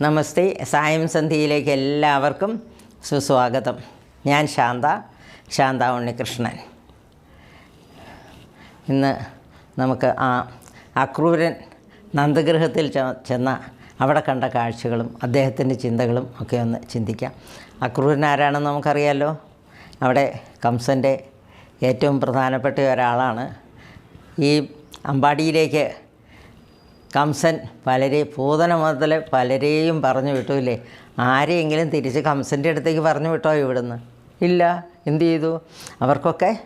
നമസ്തേ. സായം സന്ധിയിലേക്ക് എല്ലാവർക്കും സുസ്വാഗതം. ഞാൻ ശാന്ത ശാന്ത ഉണ്ണികൃഷ്ണൻ. ഇന്ന് നമുക്ക് ആ അക്രൂരൻ നന്ദഗൃഹത്തിൽ ചെന്ന അവിടെ കണ്ട കാഴ്ചകളും അദ്ദേഹത്തിന്റെ ചിന്തകളും ഒക്കെ ഒന്ന് ചിന്തിക്കാം. അക്രൂരൻ ആരാണെന്ന് നമുക്കറിയാലോ? അവിടെ കംസന്റെ ഏറ്റവും പ്രധാനപ്പെട്ട ഒരാളാണ്. ഈ അമ്പാടിയിലേക്ക് കംസൻ പലരെ പൂതന മുതൽ പലരെയും പറഞ്ഞു വിട്ടൂല്ലേ ആരെയെങ്കിലും തിരിച്ച് കംസന്റെ അടുത്തേക്ക് പറഞ്ഞു വിട്ടോ ഇവിടുന്ന്? ഇല്ല. എന്തു ചെയ്തു? അവർക്കൊക്കെ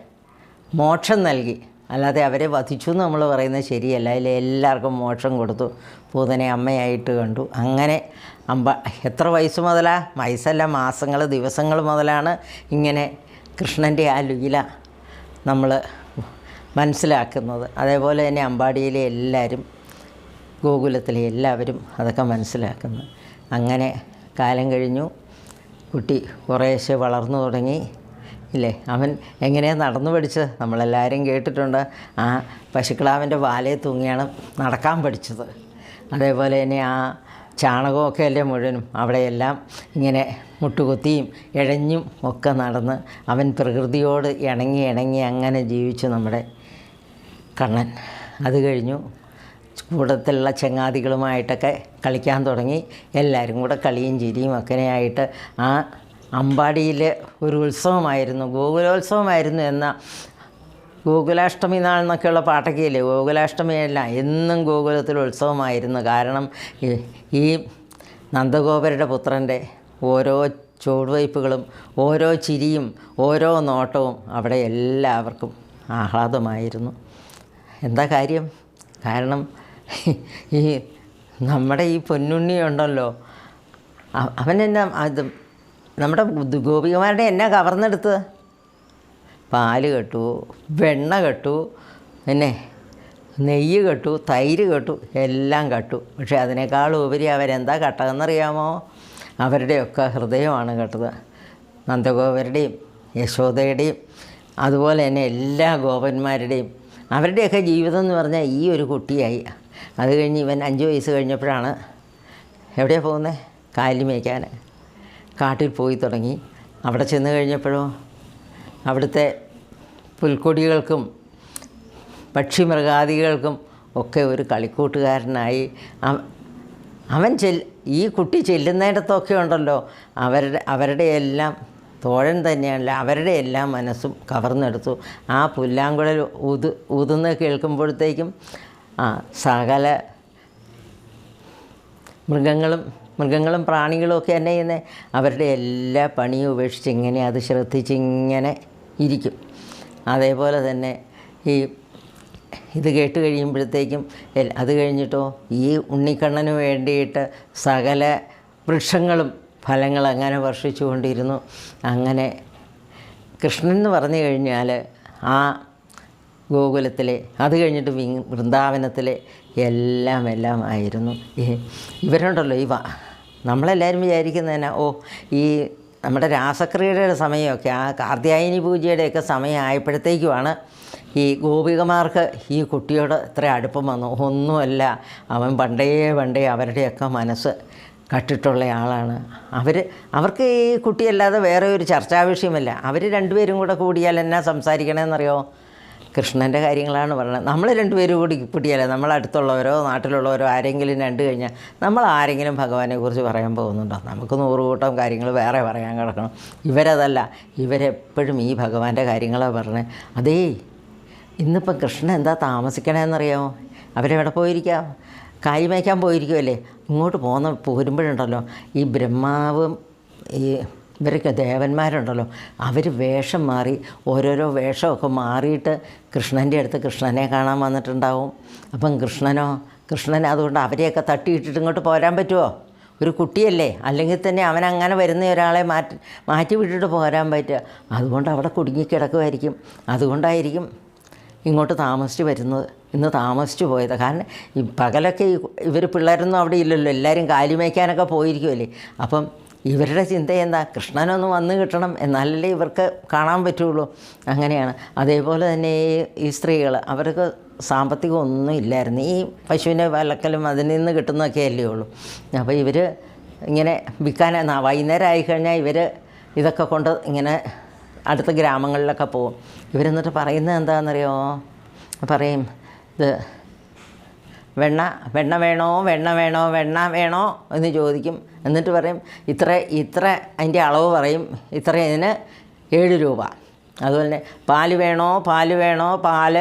മോക്ഷം നൽകി. അല്ലാതെ അവരെ വധിച്ചു എന്ന് നമ്മൾ പറയുന്നത് ശരിയല്ല. അതിൽ എല്ലാവർക്കും മോക്ഷം കൊടുത്തു. പൂതനെ അമ്മയായിട്ട് കണ്ടു. അങ്ങനെ അമ്പ എത്ര വയസ്സ് മുതലാ? വയസ്സല്ല മാസങ്ങൾ ദിവസങ്ങൾ മുതലാണ് ഇങ്ങനെ കൃഷ്ണന്റെ ആ ലീല നമ്മൾ മനസ്സിലാക്കുന്നത്. അതേപോലെ തന്നെ അമ്പാടിയിലെ എല്ലാവരും ഗോകുലത്തിലെ എല്ലാവരും അതൊക്കെ മനസ്സിലാക്കുന്നു. അങ്ങനെ കാലം കഴിഞ്ഞു. കുട്ടി കുറേശ്ശെ വളർന്നു തുടങ്ങി. ഇല്ലേ? അവൻ എങ്ങനെയാണ് നടന്നു പഠിച്ചത്? നമ്മളെല്ലാവരും കേട്ടിട്ടുണ്ട്. ആ പശുക്കളാവിന്റെ വാലയെ തൂങ്ങിയാണ് നടക്കാൻ പഠിച്ചത്. അതേപോലെ തന്നെ ആ ചാണകമൊക്കെ അല്ലേ മുഴുവനും? അവിടെയെല്ലാം ഇങ്ങനെ മുട്ടുകുത്തിയും ഇഴഞ്ഞും ഒക്കെ നടന്ന് അവൻ പ്രകൃതിയോട് ഇണങ്ങി ഇണങ്ങി അങ്ങനെ ജീവിച്ചു നമ്മുടെ കണ്ണൻ. അത് കഴിഞ്ഞു. കൂട്ടത്തിലുള്ള ചങ്ങാതികളുമായിട്ടൊക്കെ കളിക്കാൻ തുടങ്ങി. എല്ലാവരും കൂടെ കളിയും ചിരിയും ഒക്കെയായിട്ട് ആ അമ്പാടിയിലെ ഒരു ഉത്സവമായിരുന്നു. ഗോകുലോത്സവമായിരുന്നു എന്ന ഗോകുലാഷ്ടമി നാൾ എന്നൊക്കെയുള്ള പാട്ടൊക്കെ ഇല്ലേ ഗോകുലാഷ്ടമിയല്ല എന്നും ഗോകുലത്തിൽ ഉത്സവമായിരുന്നു. കാരണം ഈ- ഈ നന്ദഗോപരുടെ പുത്രന്റെ ഓരോ ചുവടുവയ്പ്പുകളും ഓരോ ചിരിയും ഓരോ നോട്ടവും അവിടെ എല്ലാവർക്കും ആഹ്ലാദമായിരുന്നു. എന്താ കാര്യം? കാരണം ഈ നമ്മുടെ ഈ പൊന്നുണ്ണി ഉണ്ടല്ലോ. അവൻ എന്നാ അത് നമ്മുടെ ഗോപികമാരുടെ എന്നാ കവർന്നെടുത്തത്? പാൽ കെട്ടു വെണ്ണ കെട്ടു പിന്നെ നെയ്യ് കെട്ടു തൈര് കെട്ടു എല്ലാം കെട്ടു. പക്ഷേ അതിനേക്കാൾ ഉപരി അവരെന്താ കട്ടതെന്നറിയാമോ അവരുടെയൊക്കെ ഹൃദയമാണ് കെട്ടത്. നന്ദഗോപരുടെയും യശോദയുടെയും അതുപോലെ തന്നെ എല്ലാ ഗോപന്മാരുടെയും. അവരുടെയൊക്കെ ജീവിതം എന്ന് പറഞ്ഞാൽ ഈ ഒരു കുട്ടിയായി. അത് കഴിഞ്ഞ് ഇവൻ അഞ്ച് വയസ്സ് കഴിഞ്ഞപ്പോഴാണ് എവിടെയാണ് പോകുന്നത് കാലി മേയ്ക്കാൻ. കാട്ടിൽ പോയി തുടങ്ങി. അവിടെ ചെന്ന് കഴിഞ്ഞപ്പോഴോ? അവിടുത്തെ പുൽക്കൊടികൾക്കും പക്ഷിമൃഗാദികൾക്കും ഒക്കെ ഒരു കളിക്കൂട്ടുകാരനായി. അവൻ ചെൽ ഈ കുട്ടി ചെല്ലുന്നിടത്തൊക്കെ ഉണ്ടല്ലോ. അവരുടെ അവരുടെ എല്ലാം തോഴൻ തന്നെയല്ല അവരുടെ എല്ലാം മനസ്സും കവർന്നെടുത്തു. ആ പുല്ലാങ്കുഴൽ ഊത് ഊതുന്ന കേൾക്കുമ്പോഴത്തേക്കും ആ സകല മൃഗങ്ങളും മൃഗങ്ങളും പ്രാണികളും ഒക്കെ എന്നെ ചെയ്യുന്നത് അവരുടെ എല്ലാ പണിയും ഉപേക്ഷിച്ച് ഇങ്ങനെ അത് ശ്രദ്ധിച്ച് ഇങ്ങനെ ഇരിക്കും. അതേപോലെ തന്നെ ഈ ഇത് കേട്ട് കഴിയുമ്പോഴത്തേക്കും അത് കഴിഞ്ഞിട്ടോ ഈ ഉണ്ണിക്കണ്ണന് വേണ്ടിയിട്ട് സകല വൃക്ഷങ്ങളും ഫലങ്ങൾ അങ്ങനെ വർഷിച്ചുകൊണ്ടിരുന്നു. അങ്ങനെ കൃഷ്ണൻ എന്ന് പറഞ്ഞു കഴിഞ്ഞാൽ ആ ഗോകുലത്തിലെ അത് കഴിഞ്ഞിട്ട് വൃന്ദാവനത്തിലെ എല്ലാം എല്ലാം ആയിരുന്നു. ഇവരുണ്ടല്ലോ ഈ വ- നമ്മളെല്ലാവരും വിചാരിക്കുന്നതന്നെ ഓ ഈ നമ്മുടെ രാസക്രിയയുടെ സമയമൊക്കെ ആ കാർത്തിയായനി പൂജയുടെയൊക്കെ സമയം ആയപ്പോഴത്തേക്കുമാണ് ഈ ഗോപികമാർക്ക് ഈ കുട്ടിയോട് ഇത്ര അടുപ്പം വന്നു. ഒന്നുമല്ല അവൻ പണ്ടേ പണ്ടേ അവരുടെയൊക്കെ മനസ്സ് കട്ടിട്ടുള്ള ആളാണ്. അവർ അവർക്ക് ഈ കുട്ടിയല്ലാതെ വേറെ ഒരു ചർച്ചാ വിഷയമല്ല. അവർ രണ്ടുപേരും കൂടെ കൂടിയാൽ എന്നാ സംസാരിക്കണമെന്നറിയോ കൃഷ്ണന്റെ കാര്യങ്ങളാണ് പറയുന്നത് നമ്മൾ രണ്ടുപേരും കൂടി പിടിയല്ല നമ്മൾ അടുത്തുള്ളവരോ നാട്ടിലുള്ളവരോ ആരെങ്കിലും രണ്ട് കഴിഞ്ഞാൽ നമ്മൾ ആരെങ്കിലും ഭഗവാനെ കുറിച്ച് പറയാൻ പോകുന്നുണ്ടോ? നമുക്ക് നൂറുകൂട്ടം കാര്യങ്ങൾ വേറെ പറയാൻ കിടക്കണം. ഇവരതല്ല. ഇവരെപ്പോഴും ഈ ഭഗവാന്റെ കാര്യങ്ങളാണ് പറഞ്ഞത് അതേ ഇന്നിപ്പം കൃഷ്ണൻ എന്താ താമസിക്കണമെന്നറിയാമോ അവരെവിടെ പോയിരിക്കാം? കായ് മേയ്ക്കാൻ പോയിരിക്കുമല്ലേ ഇങ്ങോട്ട് പോകുന്ന പോരുമ്പോഴുണ്ടല്ലോ. ഈ ബ്രഹ്മാവും ഈ ഇവരൊക്കെ ദേവന്മാരുണ്ടല്ലോ. അവർ വേഷം മാറി ഓരോരോ വേഷമൊക്കെ മാറിയിട്ട് കൃഷ്ണന്റെ അടുത്ത് കൃഷ്ണനെ കാണാൻ വന്നിട്ടുണ്ടാവും. അപ്പം കൃഷ്ണനോ കൃഷ്ണൻ അതുകൊണ്ട് അവരെയൊക്കെ തട്ടിയിട്ടിട്ട് ഇങ്ങോട്ട് പോരാൻ പറ്റുമോ ഒരു കുട്ടിയല്ലേ? അല്ലെങ്കിൽ തന്നെ അവൻ അങ്ങനെ വരുന്ന ഒരാളെ മാറ്റി മാറ്റി വിട്ടിട്ട് പോരാൻ പറ്റുക. അതുകൊണ്ട് അവിടെ കുടുങ്ങിക്കിടക്കുമായിരിക്കും അതുകൊണ്ടായിരിക്കും ഇങ്ങോട്ട് താമസിച്ച് വരുന്നത്. ഇന്ന് താമസിച്ച് പോയത്. കാരണം ഈ പകലൊക്കെ ഇവർ പിള്ളേരൊന്നും അവിടെ ഇല്ലല്ലോ. എല്ലാവരും കാലിമേക്കാനൊക്കെ പോയിരിക്കുമല്ലേ അപ്പം ഇവരുടെ ചിന്ത എന്താ? കൃഷ്ണനൊന്ന് വന്ന് കിട്ടണം. എന്നാലല്ലേ ഇവർക്ക് കാണാൻ പറ്റുള്ളൂ. അങ്ങനെയാണ്. അതേപോലെ തന്നെ ഈ- സ്ത്രീകൾ അവർക്ക് സാമ്പത്തികം ഒന്നും ഇല്ലായിരുന്നു. ഈ പശുവിനെ വലക്കലും അതിൽ നിന്ന് കിട്ടുന്നതൊക്കെ അല്ലേ ഉള്ളൂ. അപ്പോൾ ഇവർ ഇങ്ങനെ വിൽക്കാൻ വൈകുന്നേരം ആയിക്കഴിഞ്ഞാൽ ഇവർ ഇതൊക്കെ കൊണ്ട് ഇങ്ങനെ അടുത്ത ഗ്രാമങ്ങളിലൊക്കെ പോകും. ഇവരെന്നിട്ട് പറയുന്നത് എന്താണെന്നറിയോ? പറയും ഇത് വെണ്ണ വെണ്ണ വേണോ വെണ്ണ വേണോ വെണ്ണ വേണോ എന്ന് ചോദിക്കും. എന്നിട്ട് പറയും ഇത്ര ഇത്ര അതിന്റെ അളവ് പറയും. ഇത്ര ഇതിന് ഏഴ് രൂപ. അതുപോലെ തന്നെ പാൽ വേണോ പാൽ വേണോ പാൽ.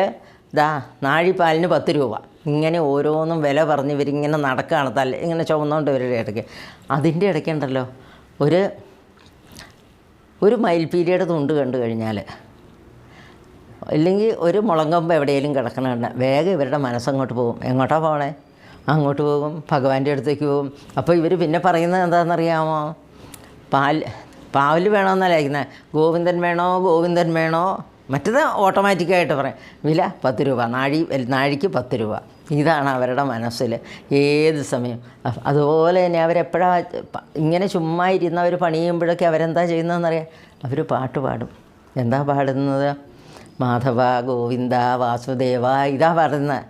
ദാ നാഴിപ്പാലിന് പത്ത് രൂപ. ഇങ്ങനെ ഓരോന്നും വില പറഞ്ഞ് ഇവരിങ്ങനെ നടക്കുകയാണ് തല്ല ഇങ്ങനെ ചുമന്നുകൊണ്ട് ഇവരുടെ ഇടയ്ക്ക്. അതിന്റെ ഇടയ്ക്കുണ്ടല്ലോ ഒരു ഒരു മയിൽ പീരിയഡ് തുണ്ട് കണ്ടു കഴിഞ്ഞാൽ ഇല്ലെങ്കിൽ ഒരു മുളങ്കമ്പ് എവിടെയെങ്കിലും കിടക്കണ കണ്ട വേഗം ഇവരുടെ മനസ്സങ്ങോട്ട് പോകും. എങ്ങോട്ടാ പോകണേ അങ്ങോട്ട് പോകും ഭഗവാന്റെ അടുത്തേക്ക് പോകും. അപ്പോൾ ഇവർ പിന്നെ പറയുന്നത് എന്താണെന്നറിയാമോ? പാൽ പാവൽ വേണമെന്നല്ല ഇരിക്കുന്നത്. ഗോവിന്ദൻ വേണോ ഗോവിന്ദൻ വേണോ? മറ്റത് ഓട്ടോമാറ്റിക്കായിട്ട് പറയും. വില പത്ത് രൂപ നാഴി നാഴിക്ക് പത്ത് രൂപ. ഇതാണ് അവരുടെ മനസ്സിൽ ഏത് സമയം. അതുപോലെ തന്നെ അവരെപ്പോഴാണ് ഇങ്ങനെ ചുമ്മാ ഇരുന്നവർ പണി ചെയ്യുമ്പോഴൊക്കെ അവരെന്താ ചെയ്യുന്നതെന്നറിയാം? അവർ പാട്ട് പാടും. എന്താ പാടുന്നത്? മാധവ ഗോവിന്ദ വാസുദേവ ഇതാ പറയുന്നത്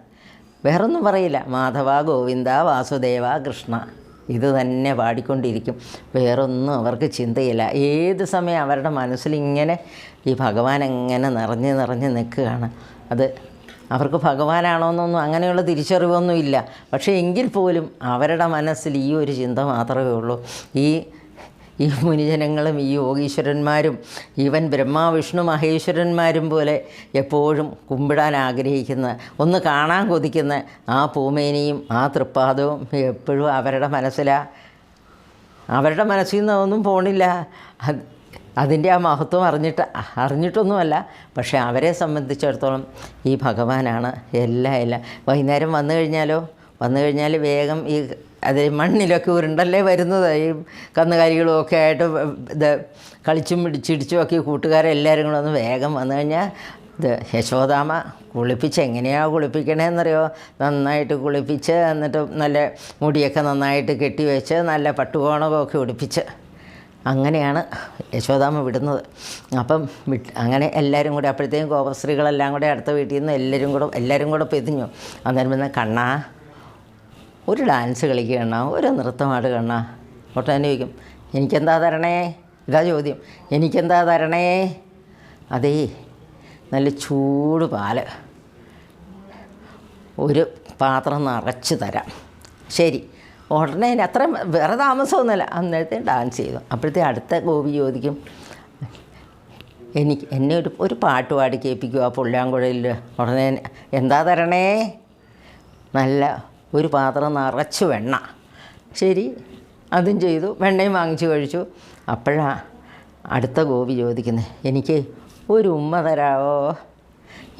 വേറൊന്നും പറയില്ല. മാധവ ഗോവിന്ദ വാസുദേവ കൃഷ്ണ. ഇത് തന്നെ പാടിക്കൊണ്ടിരിക്കും. വേറൊന്നും അവർക്ക് ചിന്തയില്ല. ഏത് സമയം അവരുടെ മനസ്സിലിങ്ങനെ ഈ ഭഗവാൻ എങ്ങനെ നിറഞ്ഞ് നിറഞ്ഞ് നിൽക്കുകയാണ്. അത് അവർക്ക് ഭഗവാനാണോന്നൊന്നും അങ്ങനെയുള്ള തിരിച്ചറിവൊന്നും ഇല്ല പക്ഷേ എങ്കിൽ പോലും അവരുടെ മനസ്സിൽ ഈ ഒരു ചിന്ത മാത്രമേ ഉള്ളൂ. ഈ ഈ മുനിജനങ്ങളും ഈ യോഗീശ്വരന്മാരും ഈവൻ ബ്രഹ്മാ വിഷ്ണു മഹേശ്വരന്മാരും പോലെ എപ്പോഴും കുമ്പിടാൻ ആഗ്രഹിക്കുന്ന ഒന്ന് കാണാൻ കൊതിക്കുന്ന ആ പൂമേനിയും ആ തൃപ്പാദവും എപ്പോഴും അവരുടെ മനസ്സിലാണ് അവരുടെ മനസ്സിൽ നിന്ന് ഒന്നും പോണില്ല. അതിന്റെ ആ മഹത്വം അറിഞ്ഞിട്ട് അറിഞ്ഞിട്ടൊന്നുമല്ല പക്ഷേ അവരെ സംബന്ധിച്ചിടത്തോളം ഈ ഭഗവാനാണ് എല്ലാം എല്ലാം. വൈകുന്നേരം വന്നു കഴിഞ്ഞാലോ? വന്നു കഴിഞ്ഞാൽ വേഗം ഈ അത് മണ്ണിലൊക്കെ ഉരുണ്ടല്ലേ വരുന്നത്. ഈ കന്നുകാലികളും ഒക്കെ ആയിട്ട് ഇത് കളിച്ചും പിടിച്ചിടിച്ചും ഒക്കെ കൂട്ടുകാരെല്ലാവരും കൂടെ ഒന്ന് വേഗം വന്നു കഴിഞ്ഞാൽ ഇത് യശോദാമ കുളിപ്പിച്ച് എങ്ങനെയാണ് കുളിപ്പിക്കണേന്നറിയോ? നന്നായിട്ട് കുളിപ്പിച്ച് എന്നിട്ട് നല്ല മുടിയൊക്കെ നന്നായിട്ട് കെട്ടി വെച്ച് നല്ല പട്ടുകോണകമൊക്കെ ഉടുപ്പിച്ച് അങ്ങനെയാണ് യശോദാമ വിടുന്നത്. അപ്പം വിട്ട് അങ്ങനെ എല്ലാവരും കൂടി അപ്പോഴത്തേക്കും ഗോപസ്ത്രീകളെല്ലാം കൂടെ അടുത്ത വീട്ടിൽ നിന്ന് എല്ലാവരും കൂടെ എല്ലാവരും കൂടെ പെതിഞ്ഞു. അന്നേരം പിന്നെ കണ്ണാ ഒരു ഡാൻസ് കളിക്കണ ഒരു നൃത്തമാട് കണ്ണ. ഒട്ടനെ ചോദിക്കും എനിക്കെന്താ തരണേ? ഇതാ ചോദ്യം എനിക്കെന്താ തരണേ? അതേ നല്ല ചൂട് പാൽ. ഒരു പാത്രം നിറച്ച് തരാം. ശരി ഉടനെ അത്ര വേറെ താമസമൊന്നുമില്ല. അന്നേരത്തെ ഡാൻസ് ചെയ്തു. അപ്പോഴത്തെ അടുത്ത ഗോപി ചോദിക്കും എനിക്ക് എന്നെ ഒരു ഒരു പാട്ട് പാടി കേൾപ്പിക്കുക ആ പുള്ളിയാങ്കുഴയിൽ ഉടനെ എന്താ തരണേ? നല്ല ഒരു പാത്രം നിറച്ച് വെണ്ണ. ശരി അതും ചെയ്തു. വെണ്ണയും വാങ്ങിച്ചു കഴിച്ചു. അപ്പോഴാ അടുത്ത ഗോപി ചോദിക്കുന്നത് എനിക്ക് ഒരു ഉമ്മ തരാവോ?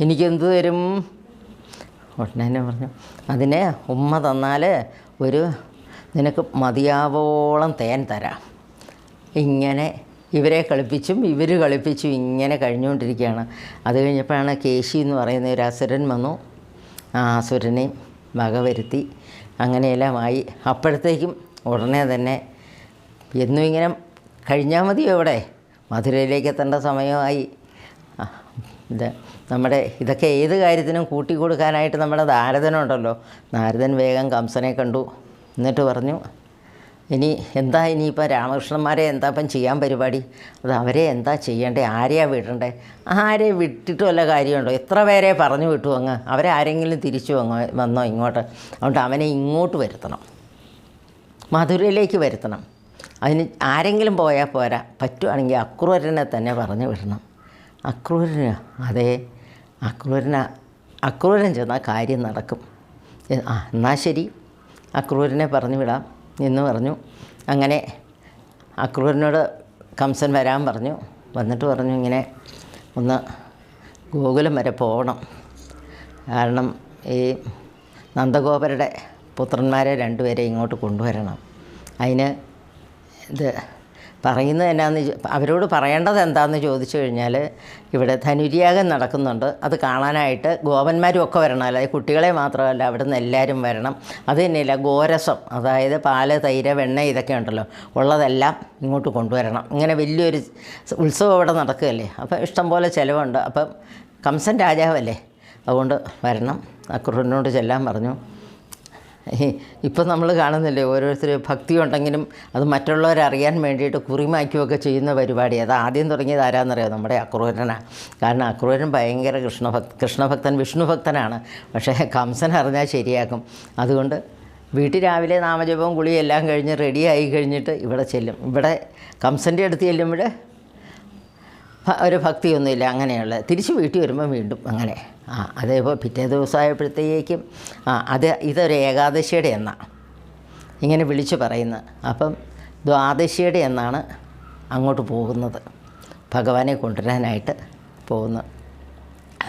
എനിക്കെന്ത് തരും? ഉടനെ പറഞ്ഞു അതിന് ഉമ്മ തന്നാൽ ഒരു നിനക്ക് മതിയാവോളം തേൻ തരാം. ഇങ്ങനെ ഇവരെ കളിപ്പിച്ചും ഇവർ കളിപ്പിച്ചും ഇങ്ങനെ കഴിഞ്ഞുകൊണ്ടിരിക്കുകയാണ്. അത് കഴിഞ്ഞപ്പോഴാണ് കേശി എന്ന് പറയുന്ന ഒരു അസുരൻ വന്നു. ആ അസുരനെയും വകവരുത്തി അങ്ങനെയെല്ലാമായി. അപ്പോഴത്തേക്കും ഉടനെ തന്നെ എന്നും ഇങ്ങനെ കഴിഞ്ഞാൽ മതിയോ ഇവിടെ? മധുരയിലേക്ക് എത്തേണ്ട സമയമായി. ഇത് നമ്മുടെ ഇതൊക്കെ ഏത് കാര്യത്തിനും കൂട്ടി കൊടുക്കാനായിട്ട് നമ്മുടെ നാരദനുണ്ടല്ലോ. നാരദൻ വേഗം കംസനെ കണ്ടു. എന്നിട്ട് പറഞ്ഞു ഇനി എന്താ ഇനിയിപ്പോൾ രാമകൃഷ്ണന്മാരെ എന്താ ഇപ്പം ചെയ്യാൻ പരിപാടി? അത് അവരെ എന്താ ചെയ്യേണ്ടേ? ആരെയാ വിടണ്ടേ? ആരെ വിട്ടിട്ട് വല്ല കാര്യമുണ്ടോ? എത്ര പേരെ പറഞ്ഞു വിട്ടു അങ്ങ്? അവരെ ആരെങ്കിലും തിരിച്ചു വന്നോ വന്നോ ഇങ്ങോട്ട്? അതുകൊണ്ട് അവനെ ഇങ്ങോട്ട് വരുത്തണം. മധുരയിലേക്ക് വരുത്തണം. അതിന് ആരെങ്കിലും പോയാൽ പോരാ. പറ്റുവാണെങ്കിൽ അക്രൂരനെ തന്നെ പറഞ്ഞു വിടണം. അക്രൂരന് അതെ. അക്രൂരന അക്രൂരൻ ചെന്നാൽ കാര്യം നടക്കും. ആ എന്നാൽ ശരി. അക്രൂരനെ പറഞ്ഞു വിടാം. എന്ന് പറഞ്ഞു. അങ്ങനെ അക്രൂരനോട് കംസൻ വരാൻ പറഞ്ഞു. വന്നിട്ട് പറഞ്ഞു ഇങ്ങനെ ഒന്ന് ഗോകുലം വരെ പോകണം കാരണം ഈ നന്ദഗോപരുടെ പുത്രന്മാരെ രണ്ടുപേരെ ഇങ്ങോട്ട് കൊണ്ടുവരണം. അതിന് ഇത് പറയുന്നത് എന്നാന്ന് അവരോട് പറയേണ്ടത് എന്താണെന്ന് ചോദിച്ചു കഴിഞ്ഞാൽ ഇവിടെ ധനുര്യാഗം നടക്കുന്നുണ്ട്. അത് കാണാനായിട്ട് ഗോപന്മാരും ഒക്കെ വരണം. അല്ലാതെ കുട്ടികളെ മാത്രമല്ല അവിടെ നിന്ന് എല്ലാവരും വരണം. അത് തന്നെയല്ല ഗോരസം അതായത് പാൽ തൈര് വെണ്ണ ഇതൊക്കെ ഉണ്ടല്ലോ. ഉള്ളതെല്ലാം ഇങ്ങോട്ട് കൊണ്ടുവരണം. ഇങ്ങനെ വലിയൊരു ഉത്സവം അവിടെ നടക്കുകയല്ലേ? അപ്പോൾ ഇഷ്ടംപോലെ ചിലവുണ്ട്. അപ്പം കംസൻ രാജാവല്ലേ? അതുകൊണ്ട് വരണം. അക്രൂരനോട് ചെല്ലാൻ പറഞ്ഞു. ഇപ്പം നമ്മൾ കാണുന്നില്ലേ ഓരോരുത്തർ ഭക്തി ഉണ്ടെങ്കിലും അത് മറ്റുള്ളവരറിയാൻ വേണ്ടിയിട്ട് കുറിമാക്കുകയൊക്കെ ചെയ്യുന്ന പരിപാടി. അത് ആദ്യം തുടങ്ങിയത് ആരാന്നറിയോ? നമ്മുടെ അക്രൂരനാണ് കാരണം അക്രൂരൻ ഭയങ്കര കൃഷ്ണഭക് കൃഷ്ണഭക്തൻ വിഷ്ണുഭക്തനാണ് പക്ഷേ കംസൻ അറിഞ്ഞാൽ ശരിയാക്കും. അതുകൊണ്ട് വീട്ടിൽ രാവിലെ നാമജപവും കുളിയും എല്ലാം കഴിഞ്ഞ് റെഡിയായി കഴിഞ്ഞിട്ട് ഇവിടെ ചെല്ലും. ഇവിടെ കംസന്റെ അടുത്ത് ചെല്ലുമ്പോൾ ഒരു ഭക്തിയൊന്നുമില്ല അങ്ങനെയുള്ള തിരിച്ച് വീട്ടിൽ വരുമ്പോൾ വീണ്ടും അങ്ങനെ. ആ അതേപോലെ പിറ്റേ ദിവസമായപ്പോഴത്തേക്കും ആ അത് ഇതൊരു ഏകാദശിയുടെ എന്നാണ് ഇങ്ങനെ വിളിച്ചു പറയുന്നത് അപ്പം ദ്വാദശിയുടെ എന്നാണ് അങ്ങോട്ട് പോകുന്നത്. ഭഗവാനെ കൊണ്ടുവരാനായിട്ട് പോകുന്നത്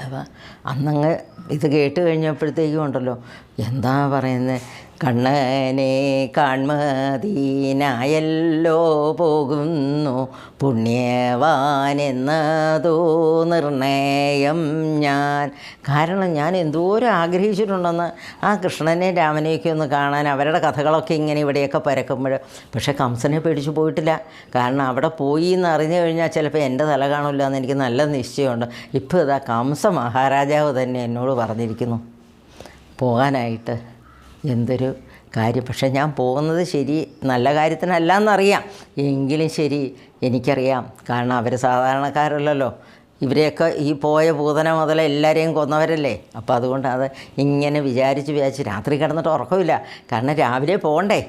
അപ്പം അന്നങ്ങ് ഇത് കേട്ട് കഴിഞ്ഞപ്പോഴത്തേക്കും ഉണ്ടല്ലോ. എന്താ പറയുന്നത് കണ്ണനെ കാൺമതീനായല്ലോ പോകുന്നു. പുണ്യവാനെന്നതോ നിർണയം ഞാൻ. കാരണം ഞാൻ എന്തോരം ആഗ്രഹിച്ചിട്ടുണ്ടെന്ന് ആ കൃഷ്ണനെ രാമനെയൊക്കെ ഒന്ന് കാണാൻ അവരുടെ കഥകളൊക്കെ ഇങ്ങനെ ഇവിടെയൊക്കെ പരക്കുമ്പോൾ. പക്ഷേ കംസനെ പേടിച്ച് പോയിട്ടില്ല. കാരണം അവിടെ പോയി എന്ന് അറിഞ്ഞു കഴിഞ്ഞാൽ ചിലപ്പോൾ എന്റെ തല കാണില്ല എന്ന് എനിക്ക് നല്ല നിശ്ചയമുണ്ട്. ഇപ്പോൾ ഇതാ കംസ മഹാരാജാവ് തന്നെ എന്നോട് പറഞ്ഞിരിക്കുന്നു പോകാനായിട്ട് എന്തൊരു കാര്യം? പക്ഷേ ഞാൻ പോകുന്നത് ശരി നല്ല കാര്യത്തിനല്ല എന്നറിയാം എങ്കിലും ശരി എനിക്കറിയാം. കാരണം അവർ സാധാരണക്കാരല്ലല്ലോ. ഇവരെയൊക്കെ ഈ പോയ പൂതന മുതൽ എല്ലാവരെയും കൊന്നവരല്ലേ? അപ്പോൾ അതുകൊണ്ട് അത് ഇങ്ങനെ വിചാരിച്ച് വിചാരിച്ച് രാത്രി കിടന്നിട്ട് ഉറക്കമില്ല. കാരണം രാവിലെ പോകണ്ടേ.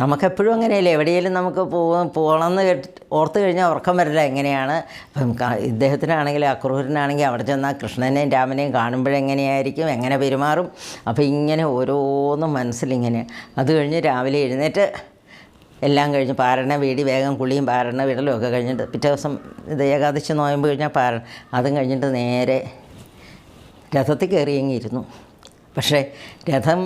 നമുക്കെപ്പോഴും അങ്ങനെയല്ലേ? എവിടെയെങ്കിലും നമുക്ക് പോകണം പോകണമെന്ന് കേട്ട് ഓർത്ത് കഴിഞ്ഞാൽ ഉറക്കം വരില്ല. എങ്ങനെയാണ്? ഇപ്പം ഇദ്ദേഹത്തിനാണെങ്കിൽ അക്രൂരനാണെങ്കിൽ അവിടെ ചെന്നാൽ കൃഷ്ണനെയും രാമനെയും കാണുമ്പോഴെങ്ങനെയായിരിക്കും എങ്ങനെ പെരുമാറും? അപ്പോൾ ഇങ്ങനെ ഓരോന്നും മനസ്സിലിങ്ങനെ. അത് കഴിഞ്ഞ് രാവിലെ എഴുന്നേറ്റ് എല്ലാം കഴിഞ്ഞ് പാരണ വീടി വേഗം കുളിയും പാരണ വിടലും ഒക്കെ കഴിഞ്ഞിട്ട് പിറ്റേ ദിവസം ഇത് ഏകാദശി നോയമ്പ് കഴിഞ്ഞാൽ പാര അതും കഴിഞ്ഞിട്ട് നേരെ രഥത്തിൽ കയറിയെങ്കിയിരുന്നു പക്ഷേ രഥം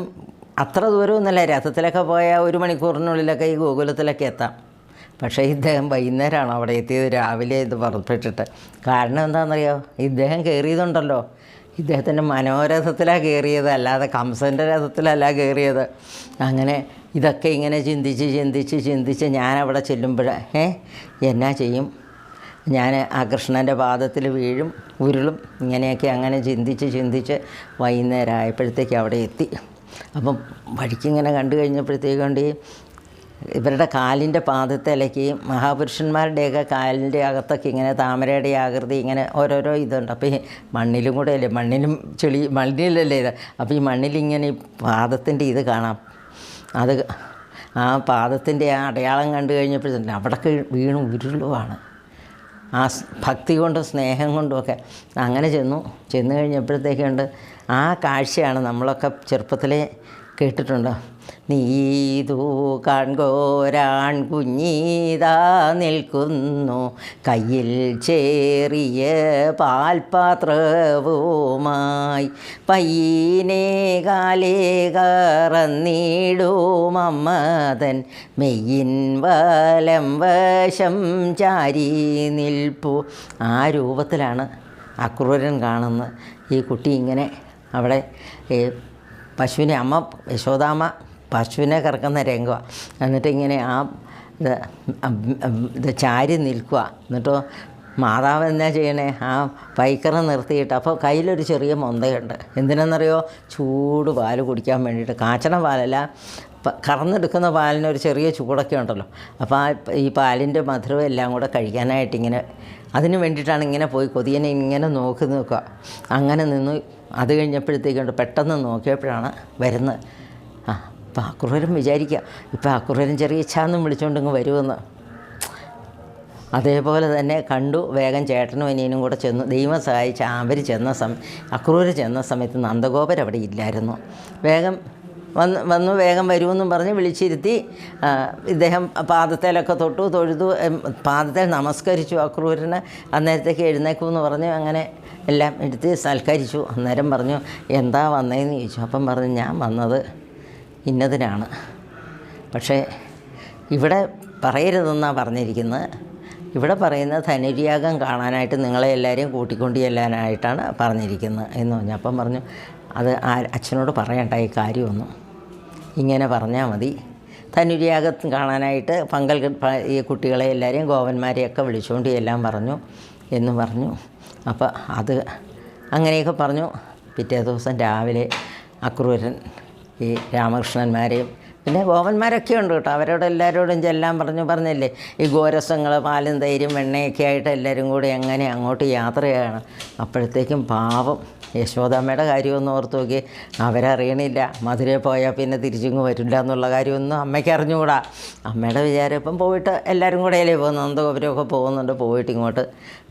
അത്ര ദൂരമൊന്നുമല്ല. രഥത്തിലൊക്കെ പോയാൽ ഒരു മണിക്കൂറിനുള്ളിലൊക്കെ ഈ ഗോകുലത്തിലൊക്കെ എത്താം. പക്ഷേ ഇദ്ദേഹം വൈകുന്നേരമാണ് അവിടെ എത്തിയത്. രാവിലെ ഇത് പുറപ്പെട്ടിട്ട്. കാരണം എന്താണെന്നറിയോ? ഇദ്ദേഹം കയറിയതുണ്ടല്ലോ. ഇദ്ദേഹത്തിന്റെ മനോരഥത്തിലാണ് കയറിയത്. അല്ലാതെ കംസന്റെ രഥത്തിലല്ല കയറിയത്. അങ്ങനെ ഇതൊക്കെ ഇങ്ങനെ ചിന്തിച്ച് ചിന്തിച്ച് ചിന്തിച്ച് ഞാൻ ചെല്ലുമ്പോൾ ഏ എന്നാ ചെയ്യും? ഞാൻ ആ കൃഷ്ണന്റെ പാദത്തിൽ വീഴും ഉരുളും ഇങ്ങനെയൊക്കെ അങ്ങനെ ചിന്തിച്ച് ചിന്തിച്ച് വൈകുന്നേരം ആയപ്പോഴത്തേക്ക് അവിടെ എത്തി. അപ്പം വഴിക്കിങ്ങനെ കണ്ടു കഴിഞ്ഞപ്പോഴത്തേക്കൊണ്ട് ഇവരുടെ കാലിന്റെ പാദത്തിലേക്ക് മഹാപുരുഷന്മാരുടെയൊക്കെ കാലിന്റെ അകത്തൊക്കെ ഇങ്ങനെ താമരയുടെ ആകൃതി ഇങ്ങനെ ഓരോരോ ഇതുണ്ട്. അപ്പോൾ ഈ മണ്ണിലും കൂടെ അല്ലേ മണ്ണിലും ചെളി മണ്ണിലല്ലേ ഇത്? അപ്പോൾ ഈ മണ്ണിലിങ്ങനെ ഈ പാദത്തിന്റെ ഇത് കാണാം. അത് ആ പാദത്തിന്റെ ആ അടയാളം കണ്ടു കഴിഞ്ഞപ്പോഴത്തേക്കും അവിടൊക്കെ വീണ് ഉരുളുവാണ്. ആ ഭക്തി കൊണ്ടും സ്നേഹം കൊണ്ടും ഒക്കെ അങ്ങനെ ചെന്നു. ചെന്ന് കഴിഞ്ഞപ്പോഴത്തേക്കുണ്ട് ആ കാഴ്ചയാണ് നമ്മളൊക്കെ ചെറുപ്പത്തിലെ കേട്ടിട്ടുണ്ട്. നീതു കാൺകോരാൺ കുഞ്ഞീതാ നിൽക്കുന്നു. കയ്യിൽ ചേറിയ പാൽപാത്രവുമായി പയ്യനെ കാലേ കറന്നിടും അമ്മതൻ. മെയ്യിൻ വലം വശം ചാരി നിൽപ്പു. ആ രൂപത്തിലാണ് അക്രൂരൻ കാണുന്നത്. ഈ കുട്ടി ഇങ്ങനെ അവിടെ ഈ പശുവിനെ അമ്മ യശോദാമ്മ പശുവിനെ കറക്കുന്ന രംഗമാണ് എന്നിട്ട് ഇങ്ങനെ ആ ഇത് ചാരി നിൽക്കുക എന്നിട്ടോ മാതാവ് എന്നാ ചെയ്യണേ? ആ പൈക്കറ നിർത്തിയിട്ട് അപ്പോൾ കയ്യിലൊരു ചെറിയ മൊന്തയുണ്ട്. എന്തിനെന്നറിയോ? ചൂട് പാൽ കുടിക്കാൻ വേണ്ടിയിട്ട്. കാച്ചണ പാലല്ല കറന്നെടുക്കുന്ന പാലിന് ഒരു ചെറിയ ചൂടൊക്കെ ഉണ്ടല്ലോ. അപ്പോൾ ആ ഈ പാലിന്റെ മധുരം എല്ലാം കൂടെ കഴിക്കാനായിട്ട് ഇങ്ങനെ അതിന് വേണ്ടിയിട്ടാണ് ഇങ്ങനെ പോയി കൊതിയനെ ഇങ്ങനെ നോക്കി നിൽക്കുക അങ്ങനെ നിന്ന് അത് കഴിഞ്ഞപ്പോഴത്തേക്കൊണ്ട് പെട്ടെന്ന് നോക്കിയപ്പോഴാണ് വരുന്നത്. ആ ഇപ്പം അക്രൂരം വിചാരിക്കുക. ഇപ്പം അക്രൂരം ചെറിയ ഇച്ഛാന്നും വിളിച്ചുകൊണ്ട് ഇങ്ങ് വരുമെന്ന്. അതേപോലെ തന്നെ കണ്ടു വേഗം ചേട്ടനും അനിയനും കൂടെ ചെന്നു. ദൈവം സഹായിച്ച് അവർ ചെന്ന സമയം അക്രൂര് ചെന്ന സമയത്ത് നന്ദഗോപർ അവിടെ ഇല്ലായിരുന്നു. വേഗം വന്ന് വന്നു വേഗം വരുമെന്നും പറഞ്ഞ് വിളിച്ചിരുത്തി. ഇദ്ദേഹം പാദത്തേലൊക്കെ തൊട്ടു തൊഴുതു. പാദത്തിൽ നമസ്കരിച്ചു അക്രൂരന്. അന്നേരത്തേക്ക് എഴുന്നേക്കുമെന്ന് പറഞ്ഞു അങ്ങനെ എല്ലാം എടുത്ത് സൽക്കരിച്ചു. അന്നേരം പറഞ്ഞു എന്താ വന്നതെന്ന് ചോദിച്ചു. അപ്പം പറഞ്ഞു ഞാൻ വന്നത് ഇന്നതിനാണ്. പക്ഷേ ഇവിടെ പറയരുതെന്നാണ് പറഞ്ഞിരിക്കുന്നത്. ഇവിടെ പറയുന്ന ധനുര്യാഗം കാണാനായിട്ട് നിങ്ങളെ എല്ലാവരെയും കൂട്ടിക്കൊണ്ട് ചെല്ലാനായിട്ടാണ് പറഞ്ഞിരിക്കുന്നത് എന്ന് പറഞ്ഞു. അപ്പം പറഞ്ഞു അത് ആ അച്ഛനോട് പറയണ്ട ഈ കാര്യമൊന്നും. ഇങ്ങനെ പറഞ്ഞാൽ മതി. ധനുര്യാഗം കാണാനായിട്ട് പങ്കൽ ഈ കുട്ടികളെ എല്ലാവരെയും ഗോവന്മാരെയൊക്കെ വിളിച്ചുകൊണ്ട് എല്ലാം പറഞ്ഞു എന്ന് പറഞ്ഞു. അപ്പോൾ അത് അങ്ങനെയൊക്കെ പറഞ്ഞു. പിറ്റേ ദിവസം രാവിലെ അക്രൂരൻ ഈ രാമകൃഷ്ണന്മാരെയും പിന്നെ ഗോപന്മാരൊക്കെ ഉണ്ട് കേട്ടോ. അവരോട് എല്ലാവരോടും ചെല്ലാൻ പറഞ്ഞു പറഞ്ഞില്ലേ? ഈ ഗോരസങ്ങൾ പാലും തൈരും വെണ്ണയൊക്കെ ആയിട്ട് എല്ലാവരും കൂടി എങ്ങനെ അങ്ങോട്ട് യാത്രയാണ്. അപ്പോഴത്തേക്കും പാവം യശോദാമ്മയുടെ കാര്യമൊന്നും ഓർത്ത് നോക്കി. അവരറിയണില്ല. മധുരയിൽ പോയാൽ പിന്നെ തിരിച്ചിങ്ങ് വരില്ല എന്നുള്ള കാര്യമൊന്നും അമ്മയ്ക്ക് അറിഞ്ഞുകൂടാ. അമ്മയുടെ വിചാരം ഇപ്പം പോയിട്ട് എല്ലാവരും കൂടെ അല്ലേ പോകുന്നത്? നന്ദഗോപുരമൊക്കെ പോകുന്നുണ്ട്. പോയിട്ട് ഇങ്ങോട്ട്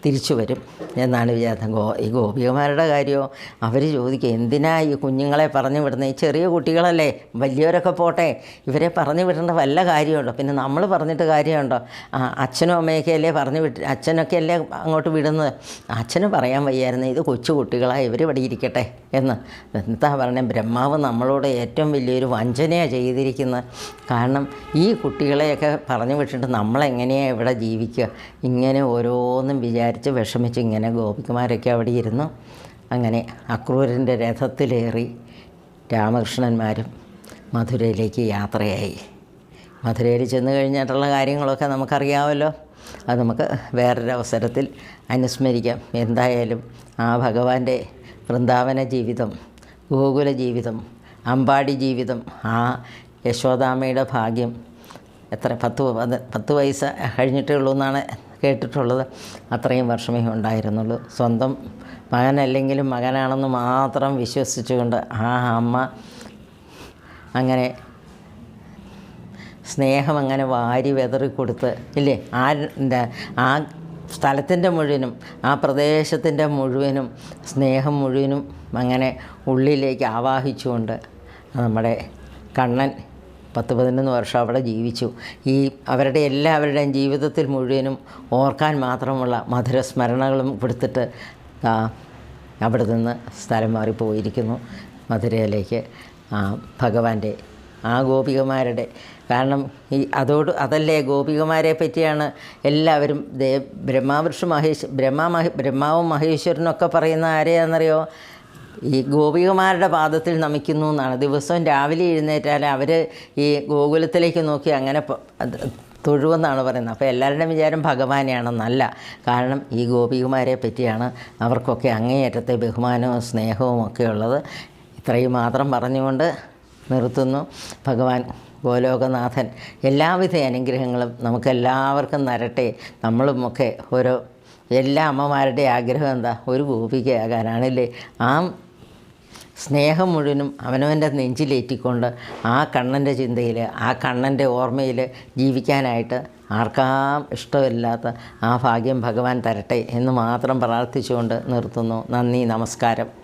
തിരിച്ചു വരും. എന്നാണ് വിചാരിച്ചത് ഗോ ഈ ഗോപികമാരുടെ കാര്യമോ? അവർ ചോദിക്കുക എന്തിനാ ഈ കുഞ്ഞുങ്ങളെ പറഞ്ഞു വിടുന്നത് ഈ ചെറിയ കുട്ടികളല്ലേ? വലിയവരൊക്കെ പോട്ടെ. ഇവരെ പറഞ്ഞു വിടേണ്ട വല്ല കാര്യമുണ്ടോ? പിന്നെ നമ്മൾ പറഞ്ഞിട്ട് കാര്യമുണ്ടോ? ആ, അച്ഛനും അമ്മയൊക്കെ അല്ലേ പറഞ്ഞു വിട്ട് അച്ഛനൊക്കെ അല്ലേ അങ്ങോട്ട് വിടുന്നത്? അച്ഛന് പറയാൻ വയ്യായിരുന്നു ഇത് കൊച്ചു കുട്ടികളാണ് ഇവർ ഇവിടെ ഇരിക്കട്ടെ എന്ന്. എന്താ പറഞ്ഞത് ബ്രഹ്മാവ് നമ്മളോട് ഏറ്റവും വലിയൊരു വഞ്ചനയാണ് ചെയ്തിരിക്കുന്നത്. കാരണം ഈ കുട്ടികളെയൊക്കെ പറഞ്ഞു വിട്ടിട്ട് നമ്മളെങ്ങനെയാണ് ഇവിടെ ജീവിക്കുക? ഇങ്ങനെ ഓരോന്നും വിചാരിച്ച് വിഷമിച്ച് ഇങ്ങനെ ഗോപികുമാരൊക്കെ അവിടെ ഇരുന്നു. അങ്ങനെ അക്രൂരന്റെ രഥത്തിലേറി രാമകൃഷ്ണന്മാരും മധുരയിലേക്ക് യാത്രയായി. മധുരയിൽ ചെന്ന് കഴിഞ്ഞിട്ടുള്ള കാര്യങ്ങളൊക്കെ നമുക്കറിയാമല്ലോ. അത് നമുക്ക് വേറൊരു അവസരത്തിൽ അനുസ്മരിക്കാം. എന്തായാലും ആ ഭഗവാന്റെ വൃന്ദാവന ജീവിതം ഗോകുല ജീവിതം അമ്പാടി ജീവിതം ആ യശോദാമ്മയുടെ ഭാഗ്യം എത്ര പത്ത് പത് പത്ത് വയസ്സ് കഴിഞ്ഞിട്ടേ ഉള്ളൂ എന്നാണ് കേട്ടിട്ടുള്ളത്. അത്രയും വർഷമേ ഉണ്ടായിരുന്നുള്ളൂ. സ്വന്തം മകനല്ലെങ്കിലും മകനാണെന്ന് മാത്രം വിശ്വസിച്ചുകൊണ്ട് ആ അമ്മ അങ്ങനെ സ്നേഹം അങ്ങനെ വാരി വെതറി കൊടുത്ത് ഇല്ലേ? ആ എന്താ ആ സ്ഥലത്തിന്റെ മുഴുവനും ആ പ്രദേശത്തിന്റെ മുഴുവനും സ്നേഹം മുഴുവനും അങ്ങനെ ഉള്ളിലേക്ക് ആവാഹിച്ചുകൊണ്ട് നമ്മുടെ കണ്ണൻ പത്ത് പതിനൊന്ന് വർഷം അവിടെ ജീവിച്ചു. ഈ അവരുടെ എല്ലാവരുടെയും ജീവിതത്തിൽ മുഴുവനും ഓർക്കാൻ മാത്രമുള്ള മധുരസ്മരണകളും കൊടുത്തിട്ട് അവിടെ നിന്ന് സ്ഥലം മാറിപ്പോയിരിക്കുന്നു മധുരയിലേക്ക്. ഭഗവാന്റെ ആ ഗോപികമാരുടെ. കാരണം ഈ അതോട് അതല്ലേ ഗോപികമാരെ പറ്റിയാണ് എല്ലാവരും ദേ ബ്രഹ്മാവിഷ് മഹേഷ് ബ്രഹ്മാ മഹ ബ്രഹ്മാവും മഹേശ്വരനൊക്കെ പറയുന്ന ആരെയാണെന്നറിയോ? ഈ ഗോപികമാരുടെ പാദത്തിൽ നമിക്കുന്നു എന്നാണ്. ദിവസവും രാവിലെ എഴുന്നേറ്റാൽ അവർ ഈ ഗോകുലത്തിലേക്ക് നോക്കി അങ്ങനെ തൊഴുവെന്നാണ് പറയുന്നത്. അപ്പോൾ എല്ലാവരുടെയും വിചാരം ഭഗവാനെയാണെന്നല്ല. കാരണം ഈ ഗോപികുമാരെ പറ്റിയാണ് അവർക്കൊക്കെ അങ്ങേയറ്റത്തെ ബഹുമാനവും സ്നേഹവും ഒക്കെ ഉള്ളത്. ഇത്രയും മാത്രം പറഞ്ഞുകൊണ്ട് നിർത്തുന്നു. ഭഗവാൻ ഗോലോകനാഥൻ എല്ലാവിധ അനുഗ്രഹങ്ങളും നമുക്കെല്ലാവർക്കും നരട്ടെ നമ്മളുമൊക്കെ ഓരോ എല്ലാ അമ്മമാരുടെ ആഗ്രഹം എന്താ? ഒരു ഗോപികയാകാനാണല്ലേ ആ സ്നേഹം മുഴുവനും അവനവന്റെ നെഞ്ചിലേറ്റിക്കൊണ്ട് ആ കണ്ണന്റെ ചിന്തയിൽ ആ കണ്ണന്റെ ഓർമ്മയിൽ ജീവിക്കാനായിട്ട് ആർക്കാം ഇഷ്ടമില്ലാത്ത ആ ഭാഗ്യം ഭഗവാൻ തരട്ടെ എന്ന് മാത്രം പ്രാർത്ഥിച്ചുകൊണ്ട് നിർത്തുന്നു. നന്ദി നമസ്കാരം.